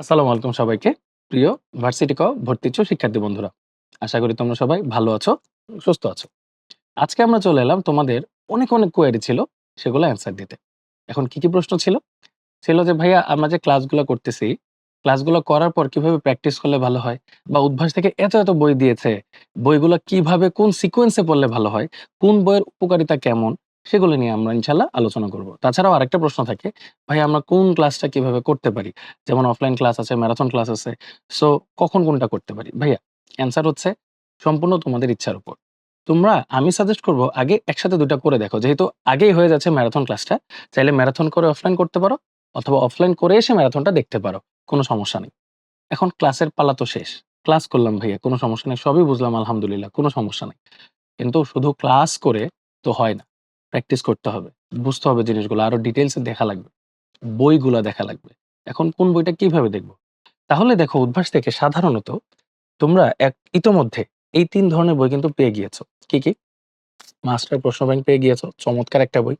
আসসালামু আলাইকুম সবাইকে। প্রিয় ভার্সিটি ক ভর্তি ইচ্ছুক শিক্ষার্থী বন্ধুরা। আশা করি তোমরা সবাই ভালো আছো, সুস্থ আছো। আজকে আমরা চলে এলাম তোমাদের অনেক, অনেক কোয়েরি ছিল সেগুলো অ্যান্সার দিতে। এখন কি, কি প্রশ্ন ছিল? ছিল যে ভাইয়া আমরা যে ক্লাসগুলো করতেছি, ক্লাসগুলো করার পর কীভাবে প্র্যাকটিস করলে ভালো হয়? বা উদ্ভাস থেকে এত, এত বই দিয়েছে, বইগুলো কীভাবে কোন সিকোয়েন্সে পড়লে ভালো হয়? কোন বইয়ের উপকারিতা কেমন? সেগুলো নিয়ে আমরা ইনশাআল্লাহ আলোচনা করব। তাছাড়াও আরেকটা প্রশ্ন থাকে, ভাই আমরা কোন ক্লাসটা কীভাবে করতে পারি? যেমন অফলাইন ক্লাস আছে, ম্যারাথন ক্লাস আছে। সো কখন কোনটা করতে পারি? ভাইয়া অ্যান্সার হচ্ছে সম্পূর্ণ তোমাদের ইচ্ছার উপর। তোমরা আমি সাজেস্ট করব আগে একসাথে ২ টা করে দেখো। যেহেতু আগেই হয়ে যাচ্ছে ম্যারাথন ক্লাসটা, চাইলে ম্যারাথন করে অফলাইন করতে পারো অথবা অফলাইন করে এসে ম্যারাথনটা দেখতে পারো। কোনো সমস্যা নেই। এখন ক্লাসের পালা তো শেষ। ক্লাস করলাম ভাইয়া কোনো সমস্যা নেই। সবই বুঝলাম আলহামদুলিল্লাহ, কোনো সমস্যা নেই কিন্তু শুধু ক্লাস করে তো হয় না। প্র্যাকটিস করতে হবে। বুঝতে হবে জিনিসগুলো। আরও ডিটেইলস এ দেখা লাগবে। বইগুলা দেখা লাগবে। এখন কোন বইটা কীভাবে দেখব? তাহলে দেখো উদ্ভাস থেকে সাধারণত তোমরা এক ইতোমধ্যে এই তিন ধরনের বই কিন্তু পেয়ে গিয়েছো। কি, কি? মাস্টার প্রশ্ন ব্যাংক পেয়ে গিয়েছো। চমৎকার একটা বই।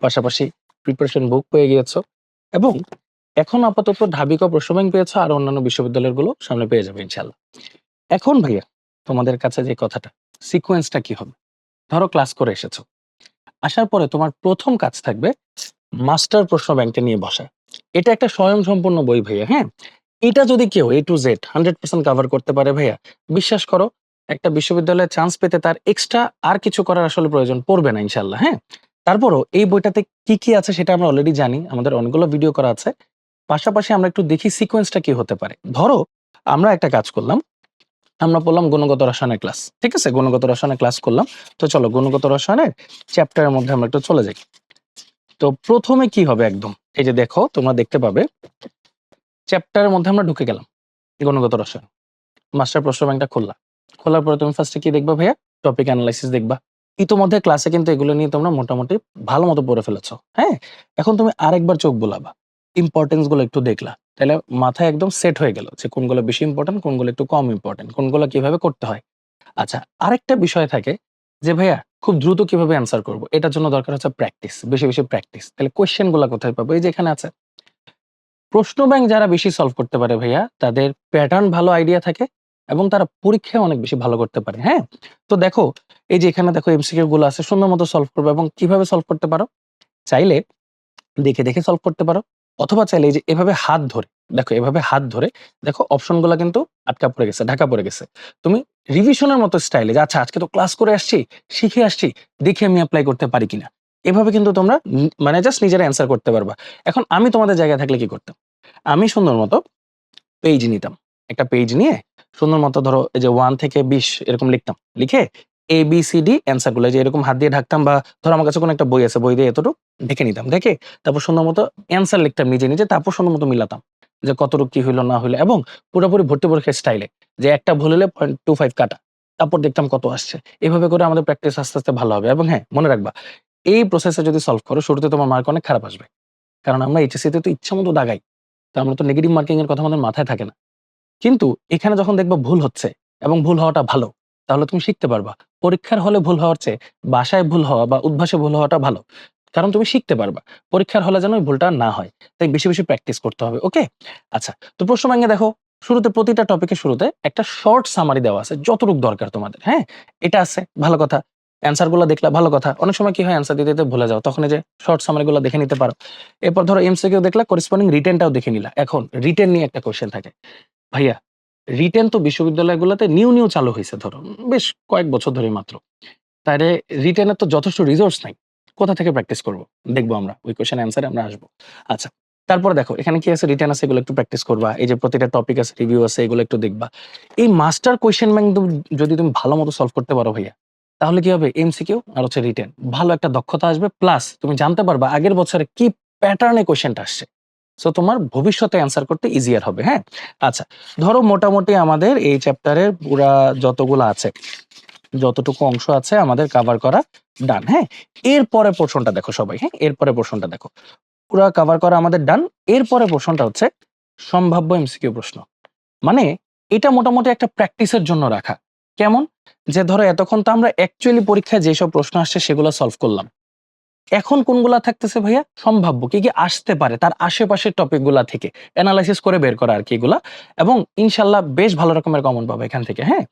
পাশাপাশি প্রিপারেশন বুক পেয়ে গিয়েছো এবং এখন আপাতত ঢাবি ক প্রশ্ন ব্যাংক পেয়েছ আর অন্যান্য বিশ্ববিদ্যালয়গুলো সামনে পেয়ে যাবে ইনশাআল্লাহ। এখন ভাইয়া তোমাদের কাছে যে কথাটা, সিকোয়েন্সটা কি হবে? ধরো ক্লাস করে এসেছ। আসার পরে তোমার প্রথম কাজ থাকবে মাস্টার প্রশ্ন ব্যাংকটা নিয়ে বসা। এটা একটা স্বয়ংসম্পূর্ণ বই ভাইয়া, হ্যাঁ? এটা যদি কেউ এ টু জেড 100% কভার করতে পারে ভাইয়া, বিশ্বাস করো একটা বিশ্ববিদ্যালয়ে চান্স পেতে তার এক্সট্রা আর কিছু করার আসলে প্রয়োজন পড়বে না ইনশাল্লাহ হ্যাঁ? তারপরও এই বইটাতে কি, কি আছে সেটা আমরা অলরেডি জানি। আমাদের অনেকগুলো ভিডিও করা আছে। পাশাপাশি আমরা একটু দেখি সিকোয়েন্সটা কি হতে পারে। ধরো আমরা একটা কাজ করলাম। আমরা পড়লাম গুণগত রসায়নের ক্লাস। ঠিক আছে? গুণগত রসায়নের ক্লাস করলাম। তো চলো, গুণগত রসায়নের চ্যাপ্টারের মধ্যে আমরা একটু চলে যাই। তো প্রথমে কি হবে একদম? এই যে দেখো, তোমরা দেখতে পাবে চ্যাপ্টারের মধ্যে আমরা ঢুকে গেলাম। গুণগত রসায়ন। মাস্টার প্রশ্ন ব্যাংকটা খুললা। খোলার পরে তুমি ফার্স্টে কি দেখবা ভাইয়া? টপিক অ্যানালাইসিস দেখবা। ইতোমধ্যে ক্লাসে কিন্তু এগুলো নিয়ে তোমরা মোটামুটি ভালো মতো পড়ে ফেলেছো। হ্যাঁ? এখন তুমি আরেকবার চোখ বোলাবা ইম্পোর্টেন্সগুলো একটু দেখলা। তাইলে মাথায় একদম সেট হয়ে গেল যে কোনগুলো বেশি ইম্পোর্টেন্ট, কোনগুলো একটু কম ইম্পোর্টেন্ট, কোনগুলো কীভাবে করতে হয়। আচ্ছা, আরেকটা বিষয় থাকে যে ভাইয়া খুব দ্রুত কীভাবে অ্যান্সার করব? এটার জন্য দরকার হচ্ছে প্র্যাকটিস। বেশি, বেশি প্র্যাকটিস। তাহলে কোয়েশ্চেনগুলা কোথায় পাবো? এই যেখানে আছে। প্রশ্ন ব্যাংক যারা বেশি সলভ করতে পারে ভাইয়া, তাদের প্যাটার্ন ভালো আইডিয়া থাকে এবং তারা পরীক্ষায় অনেক বেশি ভালো করতে পারে। হ্যাঁ? তো দেখো এই যে এখানে দেখো এমসিকিউ গুলো আছে সুন্দর মতো সলভ করবে এবং কীভাবে সলভ করতে পারো? চাইলে দেখে, দেখে সলভ করতে পারো। অথবা চাইলে যে এভাবে হাত ধরে, দেখো এভাবে হাত ধরে দেখো অপশনগুলা কিন্তু আটকা পড়ে গেছে, ঢাকা পড়ে গেছে। তুমি রিভিশনের মতো স্টাইলে যে আচ্ছা আজকে তো ক্লাস করে আসছি, শিখে আসছি, দেখি আমি অ্যাপ্লাই করতে পারি কিনা। এভাবে কিন্তু তোমরা মানে জাস্ট নিজেরা অ্যান্সার করতে পারবা। এখন আমি তোমাদের জায়গায় থাকলে কি করতাম? আমি সুন্দর মতো পেজ নিতাম। একটা পেজ নিয়ে সুন্দর মতো ধরো এই যে ওয়ান থেকে 20 এরকম লিখতাম। লিখে A, B, C, D অ্যান্সারগুলো যে এরকম হাত দিয়ে ঢাকতাম বা ধরো আমার কাছে কোনো একটা বই আছে, বই দিয়ে এতটুক ঢেকে নিতাম। দেখে তারপর সুন্দর মতো অ্যান্সার লিখতাম নিজে, নিজে তারপর সুন্দর মতো মিলাতাম। যে কতটুক কি হইল না হইল এবং পুরোপুরি ভর্তি পরীক্ষার স্টাইলে যে একটা ভুল হলে 0.25 কাটা। তারপর দেখতাম কত আসছে। এভাবে করে আমাদের প্র্যাকটিস আস্তে, আস্তে ভালো হবে এবং হ্যাঁ, মনে রাখবা এই প্রসেস এ যদি সলভ করো শুরুতে তোমার মার্ক অনেক খারাপ আসবে। কারণ আমরা এইচএসসি তে তো ইচ্ছামত দাগাই। তো আমরা তো নেগেটিভ মার্কিং এর কথা আমাদের মাথায় থাকে না। কিন্তু এখানে যখন দেখবা ভুল হচ্ছে এবং ভুল হওয়াটা ভালো, তাহলে তুমি শিখতে পারবা। পরীক্ষার হলে ভুল হওয়ার চেয়ে বাসায় ভুল হওয়া বা উদ্ভাসে ভুল হওয়াটা ভালো। কারণ তুমি শিখতে পারবা। পরীক্ষার হলে যেন ওই ভুলটা না হয়। তাই বেশি, বেশি প্র্যাকটিস করতে হবে। ওকে? আচ্ছা, তো প্রশ্ন ব্যাংকে দেখো শুরুতে প্রতিটা টপিকের শুরুতে একটা শর্ট সামারি দেওয়া আছে। যতটুক দরকার তোমাদের। হ্যাঁ? এটা আছে ভালো কথা। অ্যান্সারগুলা দেখলা ভালো কথা। অনেক সময় কি হয় অ্যান্সার দিতে, দিতে ভুলে যাও। তখন যে শর্ট সামারি গুলা দেখে নিতে পারো। এরপর ধরো এমসিকিউ দেখলা করেসপন্ডিং রিটেনটাও দেখে নিলা। এখন রিটেন নিয়ে একটা কোয়েশ্চেন থাকে। ভাইয়া রিটেন তো বিশ্ববিদ্যালয়গুলোতে নিউ, নিউ চালু হয়েছে ধরো। বেশ কয়েক বছর ধরে মাত্র। তাইলে রিটেনের তো যথেষ্ট রিসোর্স নাই। কোথা থেকে প্র্যাকটিস করব? দেখব আমরা। ওই কোয়েশ্চেন অ্যান্সারে আমরা আসব। আচ্ছা, তারপরে দেখো এখানে কি আছে রিটেন আছে এগুলো একটু প্র্যাকটিস করবা। এই যে প্রতিটা টপিক আছে, রিভিউ আছে এগুলো একটু দেখবা। এই মাস্টার কোয়েশ্চেন ব্যাংক যদি তুমি ভালো মতো সলভ করতে পারো ভাইয়া, তাহলে কি হবে? এমসি এমসিকিউ আর হচ্ছে রিটেন। ভালো একটা দক্ষতা আসবে প্লাস তুমি জানতে পারবা আগের বছরে কি প্যাটার্ন কোয়েশ্চেনটা আসছে। সো তোমার ভবিষ্যতে অ্যান্সার করতে ইজিয়ার হবে। হ্যাঁ? আচ্ছা, ধরো মোটামুটি আমাদের এই চ্যাপ্টারের পুরা যতগুলো আছে, যতটুকু অংশ আছে আমাদের কভার করা ডান। হ্যাঁ? এরপরে পোরশনটা দেখো সবাই। হ্যাঁ? এরপরের পোরশনটা দেখো। পুরা কভার করা আমাদের ডান। এরপরে পোরশনটা হচ্ছে সম্ভাব্য এমসিকিউ প্রশ্ন। মানে এটা মোটামুটি একটা প্র্যাকটিসের জন্য রাখা। কেমন? যে ধরো এতক্ষণ তো আমরা অ্যাকচুয়ালি পরীক্ষায় যেসব প্রশ্ন আসছে সেগুলো সলভ করলাম। এখন কোনগুলা থাকতেছে ভাইয়া? সম্ভাব্য। কি কি আসতে পারে তার আশেপাশের টপিকগুলা থেকে। অ্যানালাইসিস করে বের করা আর কি এগুলা। এবং ইনশাল্লাহ বেশ ভালো রকমের কমন পাবে এখান থেকে হ্যাঁ?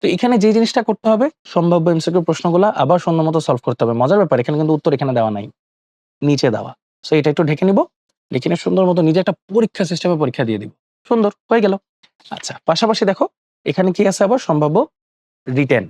তো এখানে যে জিনিসটা করতে হবে, সম্ভাব্য এমসিকিউ প্রশ্নগুলো আবার সুন্দর মতো সলভ করতে হবে। মজার ব্যাপার, এখানে কিন্তু উত্তর এখানে দেওয়া নাই। নিচে দেওয়া। সো এটা একটু ঢেকে নিব। লিখে নিয়ে সুন্দর মতো নিজে একটা পরীক্ষা সিস্টেমে পরীক্ষা দিয়ে দিব। সুন্দর, হয়ে গেল। আচ্ছা পাশাপাশি দেখো, এখানে কি আছে আবার? সম্ভাব্য রিটেন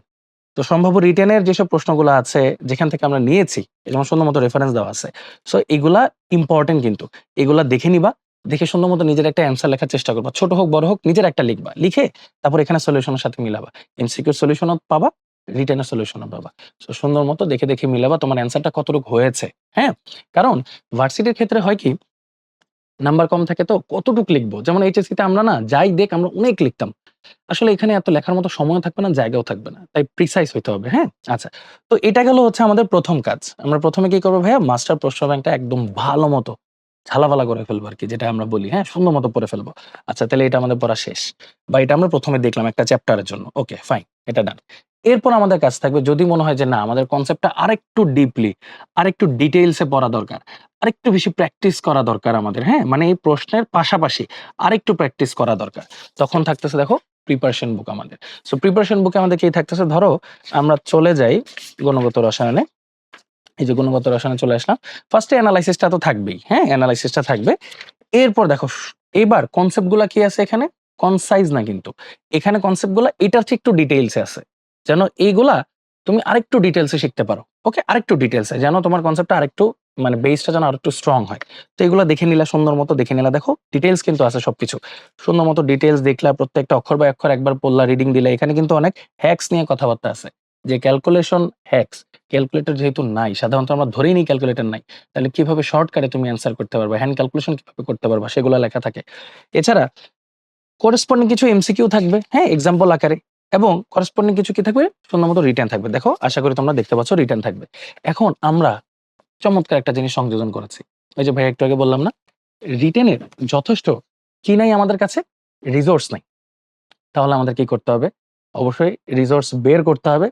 তো সম্ভাব্য রিটেনের যেসব প্রশ্নগুলো আছে, যেখান থেকে আমরা নিয়েছি যেমন সুন্দর মতো রেফারেন্স দেওয়া আছে। সো এগুলা ইম্পর্টেন্ট কিন্তু। এগুলা দেখে নিবা, দেখে সুন্দর মতো নিজের একটা অ্যান্সার লেখার চেষ্টা করবা। ছোট হোক, বড় হোক, নিজের একটা লিখবা। লিখে তারপর এখানে সলিউশনের সাথে মিলাবা। এমসিকিউ সলিউশনও পাবা রিটেনের সলিউশনও পাবা। সো সুন্দর মতো দেখে দেখে মিলাবা তোমার অ্যান্সারটা কতটুকু হয়েছে হ্যাঁ? কারণ ভার্সিটির ক্ষেত্রে হয় কি নাম্বার কম থাকে তো কতটুক লিখব? যেমন এইচএসসি তে আমরা না, যাই দেখ আমরা অনেক লিখতাম। আসলে এখানে এত লেখার মতো সময় থাকবে না, জায়গাও থাকবে না। তাই প্রিসাইজ হইতে হবে হ্যাঁ? আচ্ছা তো এটা গেল হচ্ছে আমাদের প্রথম কাজ। আমরা প্রথমে কি করব ভাইয়া? মাস্টার প্রশ্ন ব্যাংকটা একদম ভালো মতো ঝালাপালা করে ফেলব আর কি যেটা আমরা বলি হ্যাঁ? সুন্দর মতো পড়ে ফেলব। আচ্ছা তাহলে এটা আমাদের পড়া শেষ। বা এটা আমরা প্রথমে দেখলাম একটা চ্যাপ্টারের জন্য। ওকে ফাইন এটা ডান এরপর আমাদের কাজ থাকবে, যদি মনে হয় যে না, আমাদের কনসেপ্টটা আরেকটু ডিপলি আরেকটু ডিটেইলসে পড়া দরকার, আরেকটু বেশি প্র্যাকটিস করা দরকার আমাদের হ্যাঁ? মানে এই প্রশ্নের পাশাপাশি আরেকটু প্র্যাকটিস করা দরকার। তখন থাকতেছে, দেখো প্রিপারেশন বুক আমাদের। সো প্রিপারেশন বুকে আমাদের কি থাকতেছে? ধরো, আমরা চলে যাই গুণগত রসায়নে। এই যে গুণগত রসায়নে চলে আসলাম। ফার্স্টে অ্যানালাইসিসটা তো থাকবেই হ্যাঁ? অ্যানালাইসিসটা থাকবে। এরপর দেখো, এবার কনসেপ্টগুলো কি আছে এখানে? কনসাইজ না কিন্তু। এখানে কনসেপ্টগুলো এটার চেয়ে একটু ডিটেইলসে আছে। যেন এইগুলা তুমি আরেকটু ডিটেইলসে শিখতে পারো। ওকে আরেকটু ডিটেইলসে যেন তোমার কনসেপ্টটা আরেকটু মানে বেসটা যেন আরেকটু স্ট্রং হয়। তো এগুলো দেখে নিলা সুন্দর মতো দেখে নিলা, দেখো ডিটেলস কিন্তু আছে সবকিছু। সুন্দর মতো ডিটেইলস দেখলা প্রত্যেকটা অক্ষর বা অক্ষর একবার পড়লা রিডিং দিলা, এখানে কিন্তু অনেক হ্যাক্স নিয়ে কথাবার্তা আছে। যে ক্যালকুলেশন হ্যাক্স ক্যালকুলেটর যেহেতু নাই, সাধারণত আমরা ধরেই নিই ক্যালকুলেটর নাই, তাহলে কীভাবে শর্টকাটে তুমি অ্যান্সার করতে পারবা হ্যান্ড ক্যালকুলেশন কীভাবে করতে পারবা, সেগুলো লেখা থাকে। এছাড়া করেসপন্ডিং কিছু এমসিকিউ থাকবে হ্যাঁ এক্সাম্পল আকারে, এবং করেসপন্ডিং কিছু কি থাকবে? সুন্দর মতো রিটার্ন থাকবে। দেখো, আশা করি তোমরা দেখতে পাচ্ছ রিটার্ন থাকবে। এখন আমরা চমৎকার একটা জিনিস সংযোজন করেছি। ওই যে ভাই, একটু আগে বললাম না রিটেনের যথেষ্ট কি নাই আমাদের কাছে? রিসোর্স নাই। তাহলে আমাদের কি করতে হবে? অবশ্যই রিসোর্স বের করতে হবে।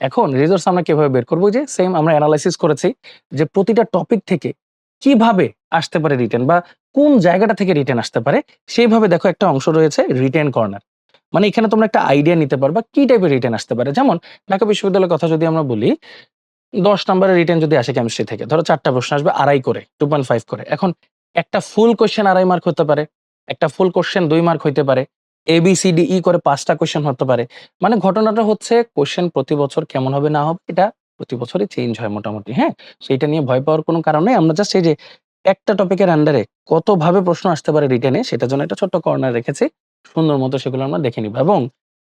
এখন রিসোর্স আমরা কীভাবে বের করব? যে সেম আমরা অ্যানালাইসিস করেছি যে প্রতিটা টপিক থেকে কীভাবে আসতে পারে রিটেন বা কোন জায়গাটা থেকে রিটেন আসতে পারে, সেইভাবে দেখো একটা অংশ রয়েছে রিটেন কর্নার মানে এখানে তোমরা একটা আইডিয়া নিতে পারবা কি টাইপের রিটেন আসতে পারে। যেমন ঢাকা বিশ্ববিদ্যালয়ের কথা যদি আমরা বলি দশ নম্বরের রিটেন যদি আসে কেমিস্ট্রি থেকে, ধরো চারটা প্রশ্ন আসবে, আড়াই করে টু পয়েন্ট ফাইভ করে। এখন একটা ফুল কোশ্চেন আড়াই মার্ক হতে পারে, একটা ফুল কোশ্চেন দুই মার্ক হইতে পারে A B C D E করে পাঁচটা কোয়েশ্চেন হতে পারে। মানে ঘটনাটা হচ্ছে কোশ্চেন প্রতি বছর কেমন হবে না হবে, এটা প্রতি বছরই চেঞ্জ হয় মোটামুটি হ্যাঁ? সেইটা নিয়ে ভয় পাওয়ার কোনো কারণ নেই। আমরা জাস্ট এই যে একটা টপিকের আন্ডারে কতভাবে প্রশ্ন আসতে পারে রিটেনে সেটার জন্য একটা ছোট্ট কর্নার রেখেছি। সুন্দর মতো সেগুলো আমরা দেখে নিব। এবং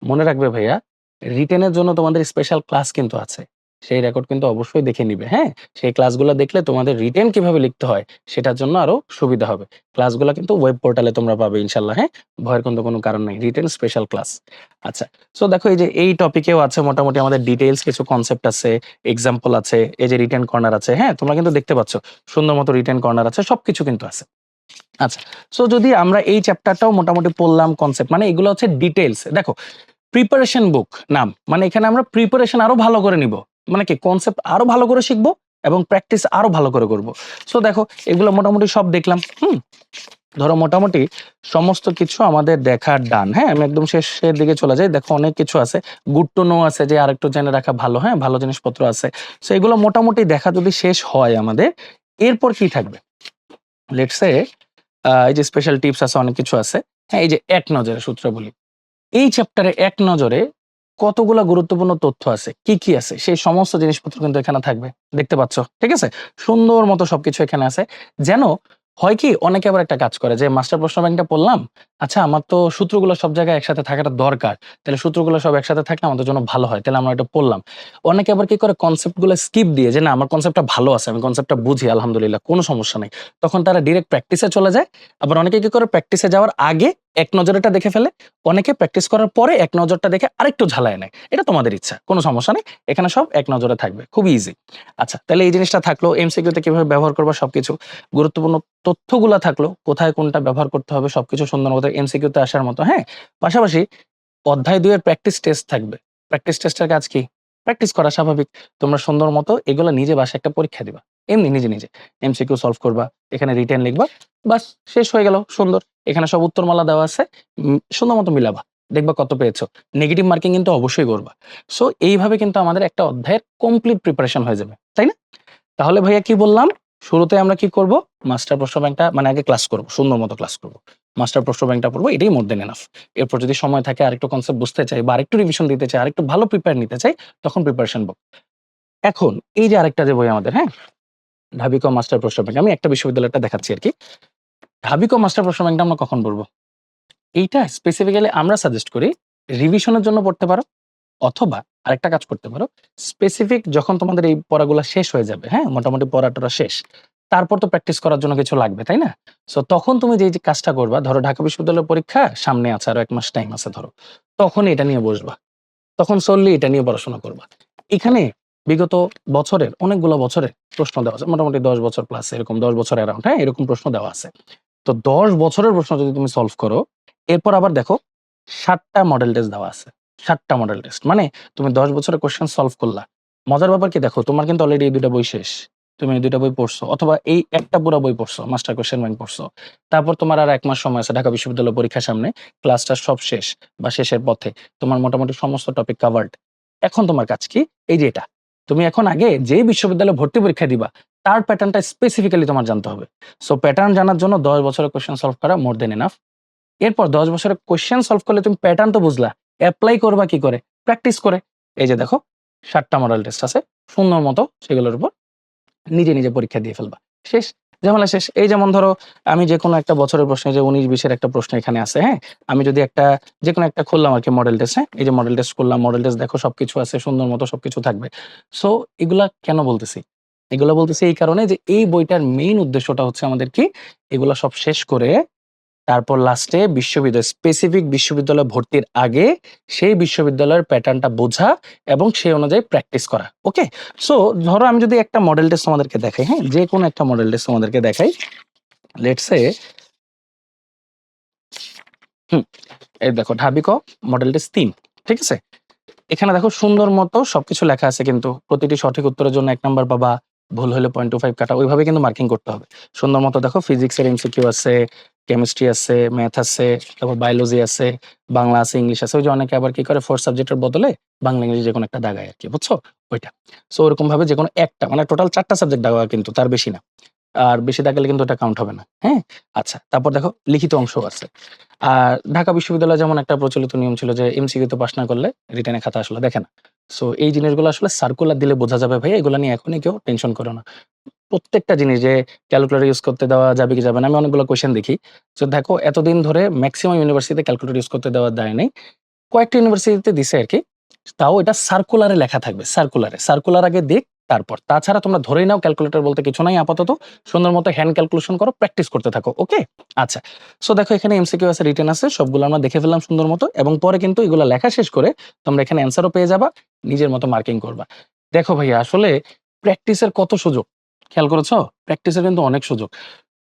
মনে রাখবে ভাইয়া রিটেনের জন্য তোমাদের স্পেশাল ক্লাস কিন্তু আছে। সেই রেকর্ড কিন্তু অবশ্যই দেখে নিবে হ্যাঁ? সেই ক্লাসগুলো দেখলে তোমাদের রিটেন কীভাবে লিখতে হয়, সেটার জন্য আরও সুবিধা হবে। ক্লাসগুলো কিন্তু ওয়েব পোর্টালে তোমরা পাবে ইনশাল্লাহ হ্যাঁ? ভয়ের কিন্তু কোনো কারণ নেই রিটেন স্পেশাল ক্লাস আচ্ছা সো দেখো এই যে এই টপিকেও আছে মোটামুটি আমাদের ডিটেইলস কিছু কনসেপ্ট আছে এক্সাম্পল আছে, এই যে রিটেন কর্নার আছে হ্যাঁ? তোমরা কিন্তু দেখতে পাচ্ছ, সুন্দর মতো রিটেন কর্নার আছে, সবকিছু কিন্তু আছে। আচ্ছা সো যদি আমরা এই চ্যাপ্টারটাও মোটামুটি পড়লাম কনসেপ্ট মানে এগুলো হচ্ছে ডিটেলস দেখো প্রিপারেশন বুক নাম মানে এখানে আমরা প্রিপারেশন আরও ভালো করে নিব। মানে কি কনসেপ্ট আরও ভালো করে শিখব এবং প্র্যাকটিস আরও ভালো করে করব। সো দেখো, এগুলো মোটামুটি সব দেখলাম। হুম? ধরো মোটামুটি সমস্ত কিছু আমাদের দেখার ডান। হ্যাঁ আমি একদম শেষের দিকে চলে যাই। দেখো অনেক কিছু আছে। গুড টু নো আছে যে আরেকটু জেনে রাখা ভালো। হ্যাঁ ভালো জিনিসপত্র আছে। সো এগুলো মোটামুটি দেখা যদি শেষ হয় আমাদের, এরপর কি থাকবে? লেটসে এই যে স্পেশাল টিপস আছে, অনেক কিছু আছে। হ্যাঁ এই যে এক নজরে সূত্র বলি। এই চ্যাপ্টারে এক নজরে কতগুলা গুরুত্বপূর্ণ তথ্য আছে? কি কি আছে? সেই সমস্ত জিনিসপত্র কিন্তু এখানে থাকবে। দেখতে পাচ্ছ? ঠিক আছে? সুন্দর মতো সবকিছু এখানে আছে। যেন হয় কি, অনেকে আবার একটা কাজ করে যে, মাস্টার প্রশ্ন ব্যাংকটা পড়লাম আচ্ছা আমার তো সূত্রগুলো সব জায়গায় একসাথে থাকাটা দরকার। তাহলে সূত্রগুলো সব একসাথে থাকলে আমাদের জন্য ভালো হয়। তাহলে আমরা এটা পড়লাম। অনেকে আবার কি করে কনসেপ্টগুলো স্কিপ দিয়ে যে, না, আমার কনসেপ্টটা ভালো আছে, আমি কনসেপ্টটা বুঝি, আলহামদুলিল্লাহ, কোনো সমস্যা নেই। তখন তারা ডিরেক্ট প্র্যাকটিসে চলে যায়। আবার অনেকে কি করে প্র্যাকটিসে যাওয়ার আগে এক নজরেটা দেখে ফেলে। অনেকে প্র্যাকটিস করার পরে এক নজরটা দেখে আরেকটু ঝালায় নেয়। এটা তোমাদের ইচ্ছা, কোনো সমস্যা নেই। এখানে সব এক নজরে থাকবে, খুব ইজি আচ্ছা তাহলে এই জিনিসটা থাকল এমসিকিউতে কীভাবে ব্যবহার করব সবকিছু? গুরুত্বপূর্ণ তথ্যগুলো থাকল, কোথায় কোনটা ব্যবহার করতে হবে, সবকিছু সুন্দর মতো এমসিকিউতে আসার মতো হ্যাঁ পাশাপাশি অধ্যায় দুইয়ের প্র্যাকটিস টেস্ট থাকবে প্র্যাকটিস টেস্টের কাজ কি প্র্যাকটিস করা স্বাভাবিক। তোমরা সুন্দর মতো এগুলা নিজে বাসায় একটা পরীক্ষা দিবা। এমনি নিজে, নিজে। এমসিকিউ সলভ করবা, এখানে রিটেন লিখবা। বাস শেষ হয়ে গেল সুন্দর। এখানে সব উত্তরমালা দেওয়া আছে। সুন্দর মতো মিলাবা। দেখবা কত পেয়েছ। নেগেটিভ মার্কিং কিন্তু অবশ্যই করবা। সো এইভাবে কিন্তু আমাদের একটা অধ্যায়ের কমপ্লিট প্রিপারেশন হয়ে যাবে। তাই না? তাহলে ভাইয়া কি বললাম? শুরুতে আমরা কি করব? মাস্টার প্রশ্ন ব্যাংকটা মানে আগে ক্লাস করব। সুন্দর মতো ক্লাস করব। মাস্টার প্রশ্ন ব্যাংকটা পড়ব এটাই মোর দেন এনাফ। এরপর যদি সময় থাকে আরেকটু কনসেপ্ট বুঝতে চাই বা আরেকটু রিভিশন দিতে চাই, আরেকটু ভালো প্রিপেয়ার নিতে চাই, তখন প্রিপারেশন বুক। এখন এই যে আরেকটা যে বই আমাদের, হ্যাঁ? ঢাবি ক মাস্টার প্রশ্ন ব্যাংক। আমি একটা বিশ্ববিদ্যালয়টা দেখাচ্ছি আর কি ক মাস্টার প্রশ্ন ব্যাংকটা আমরা কখন পড়ব এইটা স্পেসিফিক্যালি আমরা সাজেস্ট করি রিভিশনের জন্য পড়তে পারো অথবা আরেকটা কাজ করতে পারো। স্পেসিফিক যখন তোমাদের এই পড়াগুলা শেষ হয়ে যাবে, হ্যাঁ? মোটামুটি পড়া-টরা শেষ। তারপর তো প্র্যাকটিস করার জন্য কিছু লাগবে, তাই না? সো তখন তুমি যে, কাজটা করবা, ধরো ঢাকা বিশ্ববিদ্যালয়ের পরীক্ষা সামনে আছে আরও ১ মাস টাইম আছে ধরো। তখন এটা নিয়ে বসবা। তখন solely এটা নিয়ে পড়াশোনা করবা। এখানে বিগত বছরের অনেকগুলো বছরের প্রশ্ন দেওয়া আছে। মোটামুটি ১০ বছর প্লাস এরকম ১০ বছর অ্যারাউন্ড, হ্যাঁ? এরকম প্রশ্ন দেওয়া আছে। তো ১০ বছরের প্রশ্ন যদি তুমি সলভ করো, এরপর আবার দেখো সাতটা মডেল টেস্ট দেওয়া আছে। ৭ টা মডেল টেস্ট। মানে তুমি ১০ বছরের কোয়েশ্চেন সলভ করলা। মজার ব্যাপার কি দেখো, তোমার কিন্তু অলরেডি এই ২ টা বই শেষ। তুমি ২ বই পড়ছো অথবা এই একটা পুরা বই পড়ছো, মাস্টার কোয়েশ্চেন ব্যাংক পড়ছো। তারপর তোমার আর এক মাস সময় আছে ঢাকা বিশ্ববিদ্যালয় পরীক্ষার সামনে। ক্লাস-টাস সব শেষ বা শেষের পথে। তোমার মোটামুটি সমস্ত টপিক কাভার্ড। এখন তোমার কাজ কি? এই যে এটা। তুমি এখন আগে যে বিশ্ববিদ্যালয়ে ভর্তি পরীক্ষা দিবা, তার প্যাটার্নটা স্পেসিফিক্যালি তোমার জানতে হবে। সো প্যাটার্ন জানার জন্য ১০ বছরের কোয়েশ্চেন সলভ করা মোর দেন এনাফ। এরপর ১০ বছরের কোয়েশ্চেন সলভ করলে তুমি প্যাটার্ন তো বুঝলা। এপ্লাই করবা কি করে? প্র্যাকটিস করে। এই যে দেখো সাতটা মডেল টেস্ট আছে। সুন্দর মতো সেগুলোর উপর নিজে, নিজে পরীক্ষা দিয়ে ফেলবা। শেষ। ঝামেলা শেষ। এই যেমন ধরো আমি যেকোনো একটা বছরের প্রশ্নে যে উনিশ বিশের একটা প্রশ্ন এখানে আছে, হ্যাঁ? আমি যদি একটা যেকোনো একটা খুললাম আরকি মডেল টেস্ট, হ্যাঁ? এই যে মডেল টেস্ট করলাম। মডেল টেস্ট দেখো সবকিছু আছে সুন্দর মতো সবকিছু থাকবে। সো এগুলা কেন বলতেছি? এগুলা বলতেছি এই কারণে যে এই বইটার মেইন উদ্দেশ্যটা হচ্ছে আমাদের কি? এগুলা সব শেষ করে তারপর লাস্টে বিশ্ববিদ্যালয় স্পেসিফিক বিশ্ববিদ্যালয়ে ভর্তির আগে সেই বিশ্ববিদ্যালয়ের প্যাটার্নটা বোঝা এবং সেই অনুযায়ী প্র্যাকটিস করা। ওকে? সো ধরো আমি যদি একটা মডেল টেস্ট তোমাদেরকে দেখাই, হ্যাঁ? যেকোনো একটা মডেল টেস্ট তোমাদেরকে দেখাই। লেটস হুম, এই দেখো ঢাবি ক মডেল টেস্ট ৩। ঠিক আছে? এখানে দেখো সুন্দর মতো সবকিছু লেখা আছে কিন্তু প্রতিটি সঠিক উত্তরের জন্য এক নাম্বার পাবা। ভুল হলে 0.25 কাটা। ওইভাবে কিন্তু মার্কিং করতে হবে। সুন্দর মতো দেখো ফিজিক্সের এমসিকিউ আছে, কেমিস্ট্রি আছে, ম্যাথ আছে, তারপর বায়োলজি আছে, বাংলা আছে, ইংলিশ আছে। ওই যে অনেকে আবার কি করে 4 সাবজেক্টের বদলে বাংলা, ইংরেজি যেকোনো একটা দাগায় আরকি। বুঝছ? ওইটা। সো ওরকমভাবে যেকোনো একটা মানে টোটাল চারটা সাবজেক্ট দাগাবা কিন্তু তার বেশি না। আর বেশি দাগালে কিন্তু ওটা কাউন্ট হবে না। হ্যাঁ? আচ্ছা। তারপর দেখো লিখিত অংশও আছে। আর ঢাকা বিশ্ববিদ্যালয়ে যেমন একটা প্রচলিত নিয়ম ছিল যে এমসিকিউ তে পাস না করলে রিটেনে খাতা আসলে দেখে না। সো এই জিনিসগুলো আসলে সার্কুলার দিলে বোঝা যাবে ভাই এগুলা নিয়ে এখনই কেউ টেনশন করো না। প্রত্যেকটা জিনিস যে ক্যালকুলেটর ইউজ করতে দেওয়া যাবে কি যাবে না আমি অনেকগুলো কোয়েশ্চেন দেখি। সো দেখো এতদিন ধরে ম্যাক্সিমাম ইউনিভার্সিটিতে ক্যালকুলেটর ইউজ করতে দেওয়া দেয় নাই। কয়েকটা ইউনিভার্সিটিতে দিছে আরকি। তাও এটা সার্কুলারে লেখা থাকবে। সার্কুলারে। সার্কুলার আগে দিক তারপর। তাছাড়া তোমরা ধরেই নাও ক্যালকুলেটর বলতে কিছু নাই আপাতত। সুন্দর মতো হ্যান্ড ক্যালকুলেশন করো, প্র্যাকটিস করতে থাকো। ওকে? আচ্ছা। সো দেখো এখানে এমসিকিউ আছে, রিটেন আছে। সবগুলো আমরা দেখে ফেললাম সুন্দর মতো এবং পরে কিন্তু এগুলা লেখা শেষ করে তোমরা এখানে অ্যান্সারও পেয়ে যাবা। নিজের মতো মার্কিং করবা। দেখো ভাইয়া আসলে প্র্যাকটিসের কত সুযোগ। খেয়াল করেছ? প্র্যাকটিসের কিন্তু অনেক সুযোগ।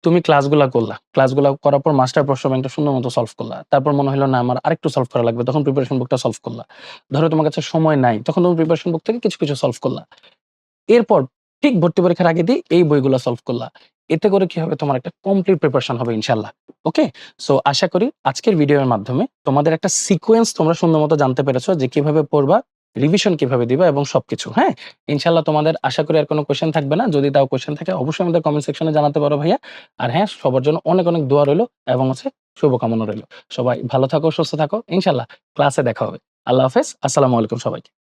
তুমি ক্লাসগুলা করলা। ক্লাসগুলা করার পর মাস্টার প্রশ্ন ব্যাংকটা সুন্দর মতো সলভ করলা। তারপর মনে হইল না আমার আরেকটু সলভ করা লাগবে। তখন প্রিপারেশন বুকটা সলভ করলা। ধরো তোমার কাছে সময় নাই। তখন তুমি প্রিপারেশন বুক থেকে কিছু, কিছু সলভ করলা। এরপর ঠিক ভর্তি পরীক্ষার আগে দিয়ে এই বইগুলো সলভ করলা। এতে করে কি হবে? তোমার একটা কমপ্লিট প্রিপারেশন হবে ইনশাআল্লাহ। ওকে? সো আশা করি আজকের ভিডিওর মাধ্যমে তোমাদের একটা সিকোয়েন্স তোমরা সুন্দর মতো জানতে পেরেছ যে কীভাবে পড়বা, রিভিশন কীভাবে দিবা এবং সবকিছু। হ্যাঁ? ইনশাল্লাহ তোমাদের আশা করি আর কোনো কোয়েশ্চেন থাকবে না। যদি তাও কোয়েশ্চেন থাকে অবশ্যই আমাদের কমেন্ট সেকশনে জানাতে পারো ভাইয়া। আর হ্যাঁ, সবার জন্য অনেক, অনেক দোয়া রইল এবং হচ্ছে শুভকামনা রইল। সবাই ভালো থাকো, সুস্থ থাকো। ইনশাল্লাহ ক্লাসে দেখা হবে। আল্লাহ হাফেজ। আসসালামু আলাইকুম সবাইকে।